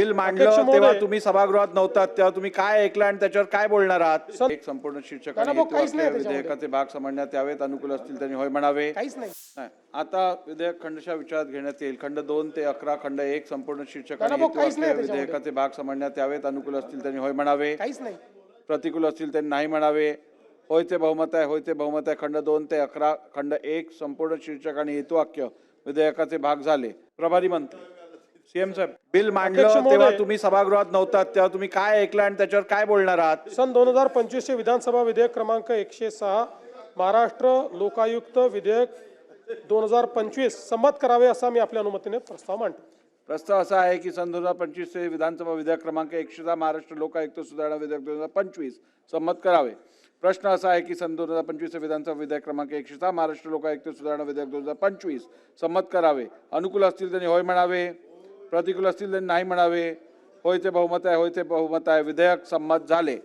Bill मांडलं. तेव्हा तुम्ही सभागृहात नव्हतात तेव्हा तुम्ही काय ऐकलं आणि त्याच्यावर काय बोलणार आहात? एक संपूर्ण शीर्षक नाही, आणि भाऊ, काहीच नाही हेतुवाक्य त्याच्यामध्ये. विधेयकाचे भाग समजण्यात यावेत. अनुकूल असतील त्यांनी होय म्हणावे. आता विधेयक खंडशः विचारात घेण्यात येईल. खंड दोन ते अकरा खंड एक संपूर्ण शीर्षक आणि नाही, भाऊ, काहीच नाही हेतुवाक्य त्याच्यामध्ये. विधेयकाचे भाग समजण्यात यावेत. अनुकूल असतील त्यांनी होय म्हणावे. काहीच नाही. प्रतिकूल असतील त्यांनी नाही म्हणावे. होय ते बहुमत आहे होय ते बहुमत आहे. खंड दोन ते अकरा खंड एक संपूर्ण शीर्षक आणि हेतुवाक्य विधेयकाचे भाग झाले. प्रभारी मंत्री. सीएम साहेब बिल अध्यक्ष मांडलं महोदय. तेव्हा तुम्ही सभागृहात नव्हतात तेव्हा तुम्ही काय ऐकलं आणि त्याच्यावर काय बोलणार आहात? सन दोन हजार पंचवीसचे विधानसभा विधेयक क्रमांक एकशे सहा महाराष्ट्र लोकायुक्त विधेयक दोन हजार पंचवीस संमत करावे असा मी आपल्या अनुमतीने प्रस्ताव मांडतो. प्रस्ताव असा आहे की सन दोन हजार पंचवीस चे विधानसभा विधेयक क्रमांक एकशे दहा महाराष्ट्र लोकायुक्त सुधारणा विधेयक दोन हजार पंचवीस संमत करावे. प्रश्न असा आहे की सन दोन हजार पंचवीस विधानसभा विधेयक क्रमांक एकशे सहा महाराष्ट्र लोकायुक्त सुधारणा विधेयक दोन हजार पंचवीस संमत करावे. अनुकूल असतील त्यांनी होय म्हणावे. प्रतिकूल असतील तर नाही म्हणावे. होयचे बहुमत आहे होयचे बहुमत आहे. विधेयक संमत झाले.